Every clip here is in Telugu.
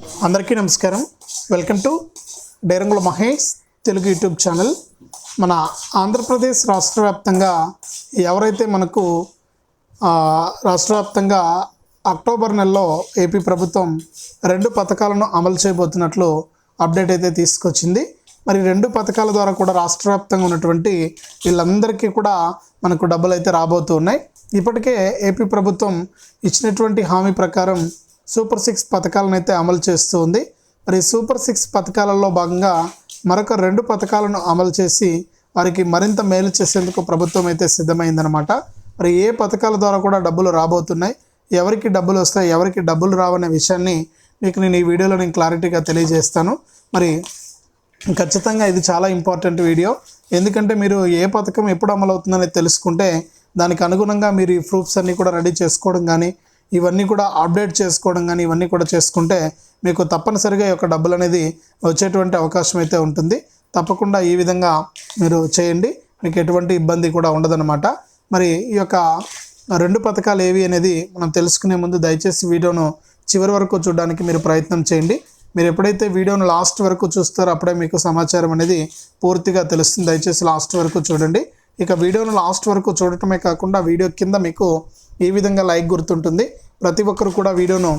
అందరికీ నమస్కారం. Welcome to Dairangula Mahesh Telugu YouTube channel. మన ఆంధ్రప్రదేశ్ రాష్ట్ర వ్యాప్తంగా ఎవరైతే మనకు రాష్ట్ర వ్యాప్తంగా అక్టోబర్ నెలలో ఏపీ ప్రభుత్వం రెండు పథకాలను అమలు చేయబోతున్నట్లు అప్డేట్ అయితే తీసుకొచ్చింది. మరి రెండు పథకాల ద్వారా కూడా రాష్ట్ర వ్యాప్తంగా ఉన్నటువంటి వీళ్ళందరికీ కూడా మనకు డబ్బులు అయితే రాబోతూ ఉన్నాయి. ఇప్పటికే ఏపీ ప్రభుత్వం ఇచ్చినటువంటి హామీ ప్రకారం సూపర్ సిక్స్ పథకాలను అయితే అమలు చేస్తూ ఉంది. మరి సూపర్ సిక్స్ పథకాలలో భాగంగా మరొక రెండు పథకాలను అమలు చేసి వారికి మరింత మేలు చేసేందుకు ప్రభుత్వం అయితే సిద్ధమైందనమాట మరి ఏ పథకాల ద్వారా కూడా డబ్బులు రాబోతున్నాయి? ఎవరికి డబ్బులు వస్తాయి? ఎవరికి డబ్బులు రావనే విషయాన్ని మీకు నేను ఈ వీడియోలో నేను క్లారిటీగా తెలియజేస్తాను. మరి ఖచ్చితంగా ఇది చాలా ఇంపార్టెంట్ వీడియో. ఎందుకంటే మీరు ఏ పథకం ఎప్పుడు అమలవుతుందని తెలుసుకుంటే దానికి అనుగుణంగా మీరు ఈ ప్రూఫ్స్ అన్నీ కూడా రెడీ చేసుకోవడం కానీ ఇవన్నీ కూడా అప్డేట్ చేసుకోవడం కానీ ఇవన్నీ కూడా చేసుకుంటే మీకు తప్పనిసరిగా ఈ యొక్క డబ్బులు అనేది వచ్చేటువంటి అవకాశం అయితే ఉంటుంది. తప్పకుండా ఈ విధంగా మీరు చేయండి. మీకు ఎటువంటి ఇబ్బంది కూడా ఉండదన్నమాట. మరి ఈ యొక్క రెండు పథకాలు ఏవి అనేది మనం తెలుసుకునే ముందు దయచేసి వీడియోను చివరి వరకు చూడడానికి మీరు ప్రయత్నం చేయండి. మీరు ఎప్పుడైతే వీడియోను లాస్ట్ వరకు చూస్తారో అప్పుడే మీకు సమాచారం అనేది పూర్తిగా తెలుస్తుంది. దయచేసి లాస్ట్ వరకు చూడండి. ఇక వీడియోను లాస్ట్ వరకు చూడటమే కాకుండా వీడియో కింద మీకు ఈ విధంగా లైక్ గుర్తుంటుంది. ప్రతి ఒక్కరు కూడా వీడియోను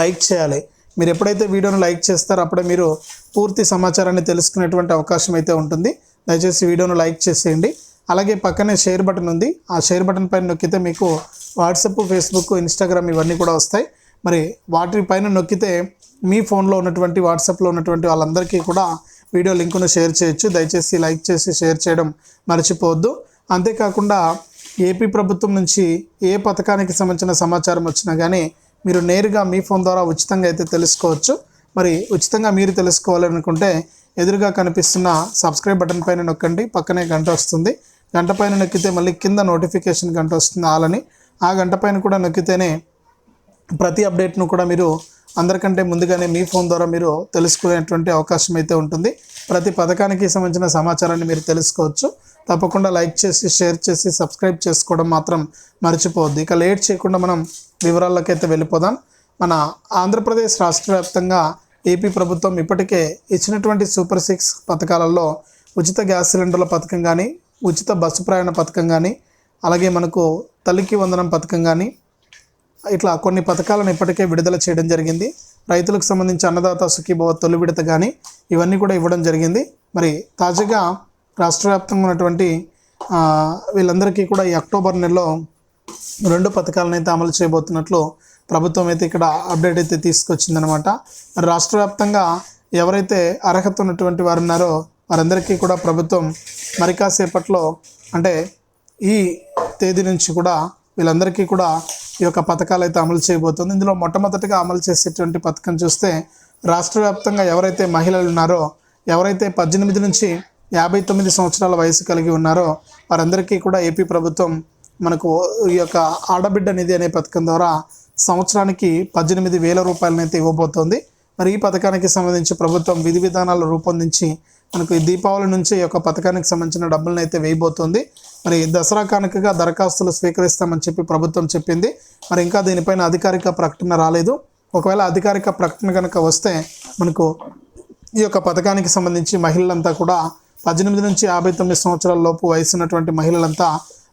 లైక్ చేయాలి. మీరు ఎప్పుడైతే వీడియోను లైక్ చేస్తారో అప్పుడే మీరు పూర్తి సమాచారాన్ని తెలుసుకునేటువంటి అవకాశం అయితే ఉంటుంది. దయచేసి వీడియోను లైక్ చేసేయండి. అలాగే పక్కనే షేర్ బటన్ ఉంది. ఆ షేర్ బటన్ పైన నొక్కితే మీకు వాట్సాప్ ఫేస్బుక్ ఇన్స్టాగ్రామ్ ఇవన్నీ కూడా వస్తాయి. మరి వాటి పైన నొక్కితే మీ ఫోన్లో ఉన్నటువంటి వాట్సాప్లో ఉన్నటువంటి వాళ్ళందరికీ కూడా వీడియో లింకును షేర్ చేయొచ్చు. దయచేసి లైక్ చేసి షేర్ చేయడం మర్చిపోవద్దు. అంతేకాకుండా ఏపీ ప్రభుత్వం నుంచి ఏ పథకానికి సంబంధించిన సమాచారం వచ్చినా కానీ మీరు నేరుగా మీ ఫోన్ ద్వారా ఉచితంగా అయితే తెలుసుకోవచ్చు. మరి ఉచితంగా మీరు తెలుసుకోవాలనుకుంటే ఎదురుగా కనిపిస్తున్న సబ్స్క్రైబ్ బటన్ పైన నొక్కండి. పక్కనే గంట వస్తుంది. గంట పైన నొక్కితే మళ్ళీ కింద నోటిఫికేషన్ గంట వస్తుంది ఆలని ఆ గంట పైన కూడా నొక్కితేనే ప్రతి అప్డేట్ను కూడా మీరు అందరికంటే ముందుగానే మీ ఫోన్ ద్వారా మీరు తెలుసుకునేటువంటి అవకాశం అయితే ఉంటుంది. ప్రతి పథకానికి సంబంధించిన సమాచారాన్ని మీరు తెలుసుకోవచ్చు. తప్పకుండా లైక్ చేసి షేర్ చేసి సబ్స్క్రైబ్ చేసుకోవడం మాత్రం మర్చిపోవద్దు. ఇక లేట్ చేయకుండా మనం వివరాల్లోకైతే వెళ్ళిపోదాం. మన ఆంధ్రప్రదేశ్ రాష్ట్ర వ్యాప్తంగా ఏపీ ప్రభుత్వం ఇప్పటికే ఇచ్చినటువంటి సూపర్ సిక్స్ పథకాలలో ఉచిత గ్యాస్ సిలిండర్ల పథకం కానీ ఉచిత బస్సు ప్రయాణ పథకం కానీ అలాగే మనకు తల్లికి వందనం పథకం కానీ ఇట్లా కొన్ని పథకాలను ఇప్పటికే విడుదల చేయడం జరిగింది. రైతులకు సంబంధించి అన్నదాత సుఖీభవ తొలి విడత కానీ ఇవన్నీ కూడా ఇవ్వడం జరిగింది. మరి తాజాగా రాష్ట్ర వ్యాప్తంగా ఉన్నటువంటి వీళ్ళందరికీ కూడా ఈ అక్టోబర్ నెలలో రెండు పథకాలను అయితే అమలు చేయబోతున్నట్లు ప్రభుత్వం అయితే ఇక్కడ అప్డేట్ అయితే తీసుకొచ్చిందనమాట మరి రాష్ట్ర వ్యాప్తంగా ఎవరైతే అర్హత ఉన్నటువంటి వారు ఉన్నారో వారందరికీ కూడా ప్రభుత్వం మరి కాసేపట్లో అంటే ఈ తేదీ నుంచి కూడా వీళ్ళందరికీ కూడా ఈ యొక్క పథకాలు అయితే అమలు చేయబోతుంది. ఇందులో మొట్టమొదటిగా అమలు చేసేటువంటి పథకం చూస్తే రాష్ట్ర వ్యాప్తంగా ఎవరైతే మహిళలు ఉన్నారో ఎవరైతే పద్దెనిమిది నుంచి యాభై తొమ్మిది సంవత్సరాల వయసు కలిగి ఉన్నారో వారందరికీ కూడా ఏపీ ప్రభుత్వం మనకు ఈ యొక్క ఆడబిడ్డ నిధి అనే పథకం ద్వారా సంవత్సరానికి పద్దెనిమిది వేల రూపాయలనైతే ఇవ్వబోతోంది. మరి ఈ పథకానికి సంబంధించి ప్రభుత్వం విధి విధానాలు రూపొందించి మనకు ఈ దీపావళి నుంచి ఈ యొక్క పథకానికి సంబంధించిన డబ్బులను అయితే వేయబోతోంది. మరి దసరా కానుకగా దరఖాస్తులు స్వీకరిస్తామని చెప్పి ప్రభుత్వం చెప్పింది. మరి ఇంకా దీనిపైన అధికారిక ప్రకటన రాలేదు. ఒకవేళ అధికారిక ప్రకటన కనుక వస్తే మనకు ఈ యొక్క పథకానికి సంబంధించి మహిళలంతా కూడా పద్దెనిమిది నుంచి యాభై తొమ్మిది సంవత్సరాల లోపు వయసున్నటువంటి మహిళలంతా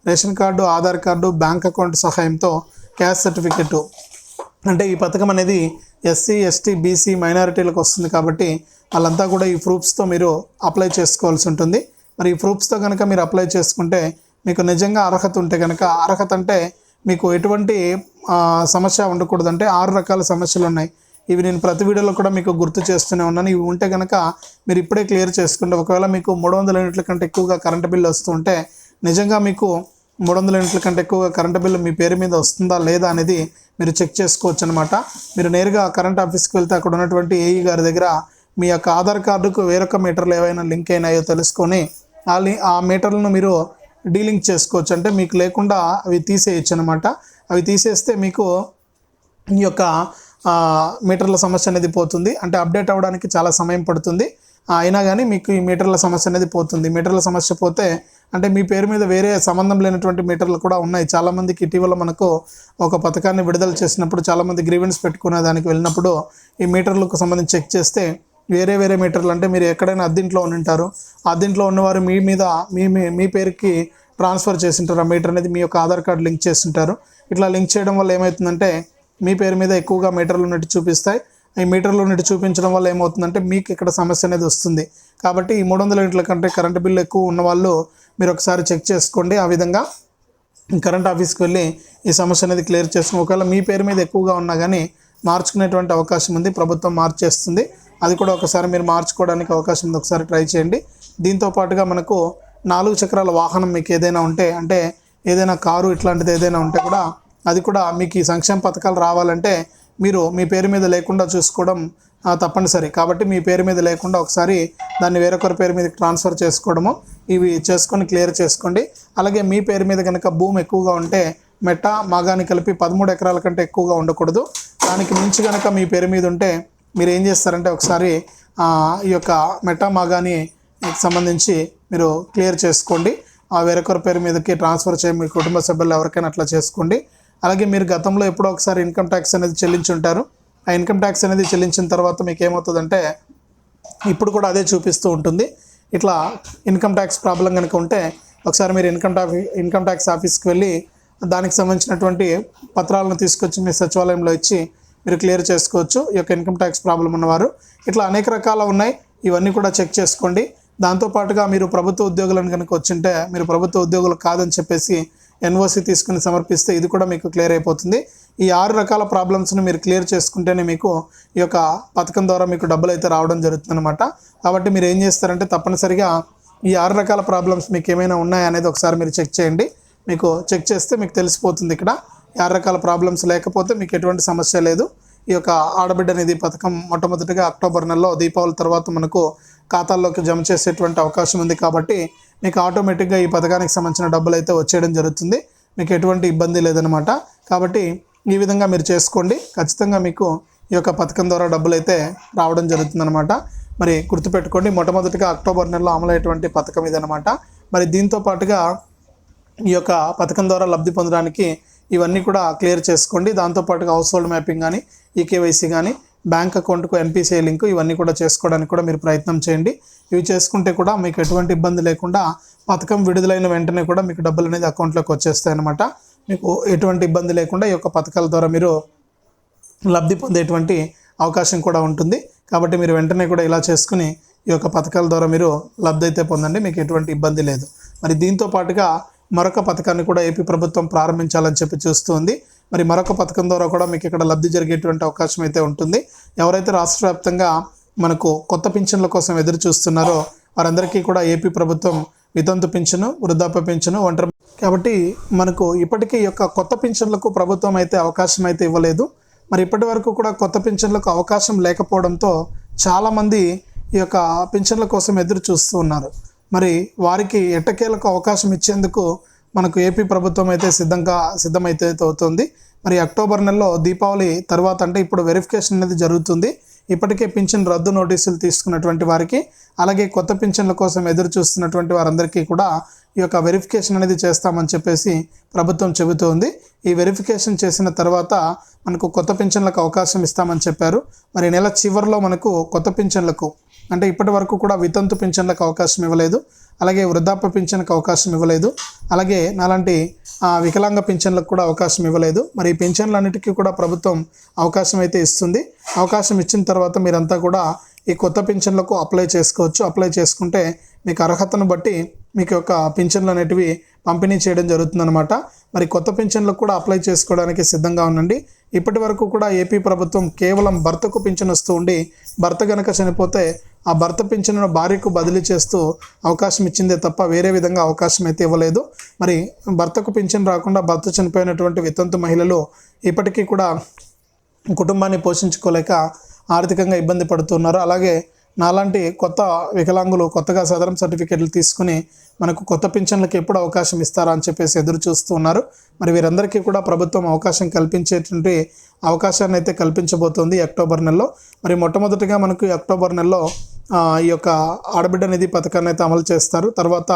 ration card Aadhaar card bank account సహాయంతో క్యాష్ సర్టిఫికెట్ అంటే ఈ పథకం అనేది ఎస్సీ ఎస్టీ బీసీ మైనారిటీలకు వస్తుంది కాబట్టి వాళ్ళంతా కూడా ఈ ప్రూఫ్స్తో మీరు అప్లై చేసుకోవాల్సి ఉంటుంది. మరి ఈ ప్రూఫ్స్తో కనుక మీరు అప్లై చేసుకుంటే మీకు నిజంగా అర్హత ఉంటే కనుక అర్హత అంటే మీకు ఎటువంటి సమస్య ఉండకూడదు అంటే ఆరు రకాల సమస్యలు ఉన్నాయి. ఇవి నేను ప్రతి వీడియోలో కూడా మీకు గుర్తు చేస్తూనే ఉన్నాను. ఇవి ఉంటే కనుక మీరు ఇప్పుడే క్లియర్ చేసుకుంటే ఒకవేళ మీకు మూడు వందల యూనిట్ల కంటే ఎక్కువగా కరెంటు బిల్లు వస్తుంటే నిజంగా మీకు మూడు వందల యూనిట్ల కంటే ఎక్కువగా కరెంటు బిల్లు మీ పేరు మీద వస్తుందా లేదా అనేది మీరు చెక్ చేసుకోవచ్చు అనమాట మీరు నేరుగా కరెంట్ ఆఫీస్కి వెళ్తే అక్కడ ఉన్నటువంటి ఏఈ గారి దగ్గర మీ యొక్క ఆధార్ కార్డుకు వేరొక మీటర్లు ఏవైనా లింక్ అయినాయో తెలుసుకొని ఆ ఆ మీటర్లను మీరు డీలింక్ చేసుకోవచ్చు. అంటే మీకు లేకుండా అవి తీసేయచ్చు అనమాట అవి తీసేస్తే మీకు ఈ యొక్క మీటర్ల సమస్య అనేది పోతుంది. అంటే అప్డేట్ అవ్వడానికి చాలా సమయం పడుతుంది. అయినా కానీ మీకు ఈ మీటర్ల సమస్య అనేది పోతుంది. మీటర్ల సమస్య పోతే అంటే మీ పేరు మీద వేరే సంబంధం లేనటువంటి మీటర్లు కూడా ఉన్నాయి. చాలామందికి ఇటీవల మనకు ఒక పథకాన్ని విడుదల చేసినప్పుడు చాలామంది గ్రీవెన్స్ పెట్టుకునే దానికి వెళ్ళినప్పుడు ఈ మీటర్లకు సంబంధించి చెక్ చేస్తే వేరే వేరే మీటర్లు అంటే మీరు ఎక్కడైనా అద్దెంట్లో ఉండి ఉంటారు అద్దెంట్లో ఉన్నవారు మీ మీద మీ మీ- మీ పేరుకి ట్రాన్స్ఫర్ చేసి ఉంటారు ఆ మీటర్ అనేది మీ యొక్క ఆధార్ కార్డు లింక్ చేసింటారు. ఇట్లా లింక్ చేయడం వల్ల ఏమవుతుందంటే మీ పేరు మీద ఎక్కువగా మీటర్లు ఉన్నట్టు చూపిస్తాయి. ఈ మీటర్లు ఉన్నట్టు చూపించడం వల్ల ఏమవుతుందంటే మీకు ఇక్కడ సమస్య అనేది వస్తుంది. కాబట్టి ఈ మూడు వందల యూనిట్ల కంటే కరెంటు బిల్లు ఎక్కువ ఉన్న వాళ్ళు మీరు ఒకసారి చెక్ చేసుకోండి. ఆ విధంగా కరెంట్ ఆఫీస్కి వెళ్ళి ఈ సమస్య అనేది క్లియర్ చేసుకుని ఒకవేళ మీ పేరు మీద ఎక్కువగా ఉన్నా కానీ మార్చుకునేటువంటి అవకాశం ఉంది. ప్రభుత్వం మార్చేస్తుంది. అది కూడా ఒకసారి మీరు మార్చుకోవడానికి అవకాశం ఉంది. ఒకసారి ట్రై చేయండి. దీంతో పాటుగా మనకు నాలుగు చక్రాల వాహనం మీకు ఏదైనా ఉంటే అంటే ఏదైనా కారు ఇట్లాంటిది ఏదైనా ఉంటే కూడా అది కూడా మీకు ఈ సంక్షేమ పథకాలు రావాలంటే మీరు మీ పేరు మీద లేకుండా చూసుకోవడం తప్పనిసరి. కాబట్టి మీ పేరు మీద లేకుండా ఒకసారి దాన్ని వేరొకరి పేరు మీద ట్రాన్స్ఫర్ చేసుకోవడము ఇవి చేసుకొని క్లియర్ చేసుకోండి. అలాగే మీ పేరు మీద కనుక భూమి ఎక్కువగా ఉంటే మెట్ట మాగాని కలిపి పదమూడు ఎకరాల కంటే ఎక్కువగా ఉండకూడదు. దానికి మించి కనుక మీ పేరు మీద ఉంటే మీరు ఏం చేస్తారంటే ఒకసారి ఈ యొక్క మెటామాగాని సంబంధించి మీరు క్లియర్ చేసుకోండి. ఆ వేరొకరి పేరు మీదకి ట్రాన్స్ఫర్ చేయ మీ కుటుంబ సభ్యులు ఎవరికైనా అట్లా చేసుకోండి. అలాగే మీరు గతంలో ఎప్పుడో ఒకసారి ఇన్కమ్ ట్యాక్స్ అనేది చెల్లించి ఉంటారు. ఆ ఇన్కమ్ ట్యాక్స్ అనేది చెల్లించిన తర్వాత మీకు ఏమవుతుందంటే ఇప్పుడు కూడా అదే చూపిస్తూ ఉంటుంది. ఇట్లా ఇన్కమ్ ట్యాక్స్ ప్రాబ్లం కనుక ఉంటే ఒకసారి మీరు ఇన్కమ్ ట్యాక్స్ ఇన్కమ్ ట్యాక్స్ ఆఫీస్కి వెళ్ళి దానికి సంబంధించినటువంటి పత్రాలను తీసుకొచ్చి మీ సచివాలయంలో ఇచ్చి మీరు క్లియర్ చేసుకోవచ్చు. ఈ యొక్క ఇన్కమ్ ట్యాక్స్ ప్రాబ్లం ఉన్నవారు. ఇట్లా అనేక రకాల ఉన్నాయి. ఇవన్నీ కూడా చెక్ చేసుకోండి. దాంతోపాటుగా మీరు ప్రభుత్వ ఉద్యోగులను కనుక వచ్చింటే మీరు ప్రభుత్వ ఉద్యోగులు కాదని చెప్పేసి ఎన్ఓసి తీసుకుని సమర్పిస్తే ఇది కూడా మీకు క్లియర్ అయిపోతుంది. ఈ ఆరు రకాల ప్రాబ్లమ్స్ని మీరు క్లియర్ చేసుకుంటేనే మీకు ఈ యొక్క పథకం ద్వారా మీకు డబ్బులు అయితే రావడం జరుగుతుందన్నమాట. కాబట్టి మీరు ఏం చేస్తారంటే తప్పనిసరిగా ఈ ఆరు రకాల ప్రాబ్లమ్స్ మీకు ఏమైనా ఉన్నాయా అనేది ఒకసారి మీరు చెక్ చేయండి. మీకు చెక్ చేస్తే మీకు తెలిసిపోతుంది ఇక్కడ. ఆరు రకాల ప్రాబ్లమ్స్ లేకపోతే మీకు ఎటువంటి సమస్య లేదు. ఈ యొక్క ఆడబిడ్డ నిధి పథకం మొట్టమొదటిగా అక్టోబర్ నెలలో దీపావళి తర్వాత మనకు ఖాతాల్లోకి జమ చేసేటువంటి అవకాశం ఉంది కాబట్టి మీకు ఆటోమేటిక్గా ఈ పథకానికి సంబంధించిన డబ్బులు అయితే వచ్చేయడం జరుగుతుంది. మీకు ఎటువంటి ఇబ్బంది లేదనమాట కాబట్టి ఈ విధంగా మీరు చేసుకోండి. ఖచ్చితంగా మీకు ఈ యొక్క పథకం ద్వారా డబ్బులు అయితే రావడం జరుగుతుందన్నమాట. మరి గుర్తుపెట్టుకోండి మొట్టమొదటిగా అక్టోబర్ నెలలో అమలైనటువంటి పథకం ఇదనమాట మరి దీంతో పాటుగా ఈ యొక్క పథకం ద్వారా లబ్ధి పొందడానికి ఇవన్నీ కూడా క్లియర్ చేసుకోండి. దాంతోపాటుగా హౌస్ హోల్డ్ మ్యాపింగ్ కానీ ఈకేవైసీ కానీ బ్యాంక్ అకౌంట్కు ఎన్పిసిఐ లింక్ ఇవన్నీ కూడా చేసుకోవడానికి కూడా మీరు ప్రయత్నం చేయండి. ఇవి చేసుకుంటే కూడా మీకు ఎటువంటి ఇబ్బంది లేకుండా పథకం విడుదలైన వెంటనే కూడా మీకు డబ్బులు అనేది అకౌంట్లోకి వచ్చేస్తాయి అనమాట మీకు ఎటువంటి ఇబ్బంది లేకుండా ఈ యొక్క పథకాల ద్వారా మీరు లబ్ధి పొందేటువంటి అవకాశం కూడా ఉంటుంది. కాబట్టి మీరు వెంటనే కూడా ఇలా చేసుకుని ఈ యొక్క పథకాల ద్వారా మీరు లబ్ధి అయితే పొందండి. మీకు ఎటువంటి ఇబ్బంది లేదు. మరి దీంతో పాటుగా మరొక పథకాన్ని కూడా ఏపీ ప్రభుత్వం ప్రారంభించాలని చెప్పి చూస్తుంది. మరి మరొక పథకం ద్వారా కూడా మీకు ఇక్కడ లబ్ధి జరిగేటువంటి అవకాశం అయితే ఉంటుంది. ఎవరైతే రాష్ట్ర వ్యాప్తంగా మనకు కొత్త పింఛన్ల కోసం ఎదురు చూస్తున్నారో వారందరికీ కూడా ఏపీ ప్రభుత్వం వితంతు పింఛను వృద్ధాప్య పింఛను ఒంటరి కాబట్టి మనకు ఇప్పటికీ ఈ యొక్క కొత్త పింఛన్లకు ప్రభుత్వం అయితే అవకాశం అయితే ఇవ్వలేదు. మరి ఇప్పటి వరకు కూడా కొత్త పింఛన్లకు అవకాశం లేకపోవడంతో చాలామంది ఈ యొక్క పింఛన్ల కోసం ఎదురు చూస్తూ ఉన్నారు. మరి వారికి ఎట్టకేలకు అవకాశం ఇచ్చేందుకు మనకు ఏపీ ప్రభుత్వం అయితే సిద్ధంగా సిద్ధమైతే అవుతుంది. మరి అక్టోబర్ నెలలో దీపావళి తర్వాత అంటే ఇప్పుడు వెరిఫికేషన్ అనేది జరుగుతుంది. ఇప్పటికే పింఛన్ రద్దు నోటీసులు తీసుకున్నటువంటి వారికి అలాగే కొత్త పింఛన్ల కోసం ఎదురు చూస్తున్నటువంటి వారందరికీ కూడా ఈ యొక్క వెరిఫికేషన్ అనేది చేస్తామని చెప్పేసి ప్రభుత్వం చెబుతోంది. ఈ వెరిఫికేషన్ చేసిన తర్వాత మనకు కొత్త పింఛన్లకు అవకాశం ఇస్తామని చెప్పారు. మరి నెల చివరిలో మనకు కొత్త పింఛన్లకు అంటే ఇప్పటి వరకు కూడా వితంతు పింఛన్లకు అవకాశం ఇవ్వలేదు అలాగే వృద్ధాప్య పింఛన్లకు అవకాశం ఇవ్వలేదు అలాగే నాలాంటి వికలాంగ పింఛన్లకు కూడా అవకాశం ఇవ్వలేదు. మరి ఈ పింఛన్లన్నిటికీ కూడా ప్రభుత్వం అవకాశం అయితే ఇస్తుంది. అవకాశం ఇచ్చిన తర్వాత మీరంతా కూడా ఈ కొత్త పింఛన్లకు అప్లై చేసుకోవచ్చు. అప్లై చేసుకుంటే మీకు అర్హతను బట్టి మీకు యొక్క పింఛన్లు అనేటివి పంపిణీ చేయడం జరుగుతుందన్నమాట. మరి కొత్త పింఛన్లకు కూడా అప్లై చేసుకోవడానికి సిద్ధంగా ఉండండి. ఇప్పటి వరకు కూడా ఏపీ ప్రభుత్వం కేవలం భర్తకు పింఛన్ వస్తూ ఉండి భర్త గనక చనిపోతే ఆ భర్త పింఛన్ను భార్యకు బదిలీ చేస్తూ అవకాశం ఇచ్చిందే తప్ప వేరే విధంగా అవకాశం అయితే ఇవ్వలేదు. మరి భర్తకు పింఛన్ రాకుండా భర్త చనిపోయినటువంటి వితంతు మహిళలు ఇప్పటికీ కూడా కుటుంబాన్ని పోషించుకోలేక ఆర్థికంగా ఇబ్బంది పడుతున్నారు. అలాగే నాలాంటి కొత్త వికలాంగులు కొత్తగా సదరం సర్టిఫికెట్లు తీసుకుని మనకు కొత్త పింఛన్లకు ఎప్పుడు అవకాశం ఇస్తారా అని చెప్పేసి ఎదురు చూస్తూ ఉన్నారు మరి వీరందరికీ కూడా ప్రభుత్వం అవకాశం కల్పించేటువంటి అవకాశాన్ని అయితే కల్పించబోతోంది అక్టోబర్ నెలలో. మరి మొట్టమొదటిగా మనకు అక్టోబర్ నెలలో ఈ యొక్క ఆడబిడ్డ నిధి పథకాన్ని అయితే అమలు చేస్తారు. తర్వాత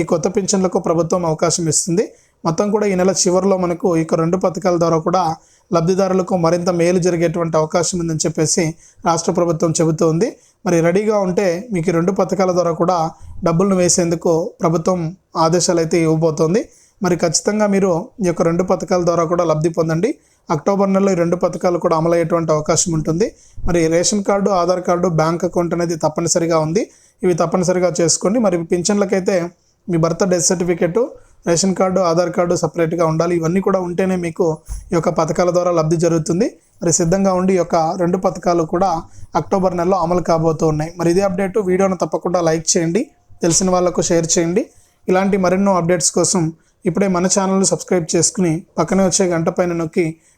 ఈ కొత్త పింఛన్లకు ప్రభుత్వం అవకాశం ఇస్తుంది. మొత్తం కూడా ఈ నెల చివరిలో మనకు ఈ రెండు పథకాల ద్వారా కూడా లబ్ధిదారులకు మరింత మేలు జరిగేటువంటి అవకాశం ఉందని చెప్పేసి రాష్ట్ర ప్రభుత్వం చెబుతోంది. మరి రెడీగా ఉంటే మీకు రెండు పథకాల ద్వారా కూడా డబ్బులను వేసేందుకు ప్రభుత్వం ఆదేశాలు అయితే ఇవ్వబోతోంది. మరి ఖచ్చితంగా మీరు ఈ యొక్క రెండు పథకాల ద్వారా కూడా లబ్ధి పొందండి. అక్టోబర్ నెలలో ఈ రెండు పథకాలు కూడా అమలయ్యేటువంటి అవకాశం ఉంటుంది. మరి ration card Aadhaar card bank account అనేది తప్పనిసరిగా ఉంది. ఇవి తప్పనిసరిగా చేసుకోండి. మరి పింఛన్లకైతే మీ భర్త death certificate ration card Aadhaar card సపరేట్గా ఉండాలి. ఇవన్నీ కూడా ఉంటేనే మీకు ఈ యొక్క పథకాల ద్వారా లబ్ధి జరుగుతుంది. మరి సిద్ధంగా ఉండి ఈ యొక్క రెండు పథకాలు కూడా అక్టోబర్ నెలలో అమలు కాబోతూ ఉన్నాయి. మరి ఇదే అప్డేట్. వీడియోను తప్పకుండా లైక్ చేయండి. తెలిసిన వాళ్ళకు షేర్ చేయండి. ఇలాంటి మరెన్నో అప్డేట్స్ కోసం ఇప్పుడే మన ఛానల్ని సబ్స్క్రైబ్ చేసుకుని పక్కనే వచ్చే గంట పైన నొక్కి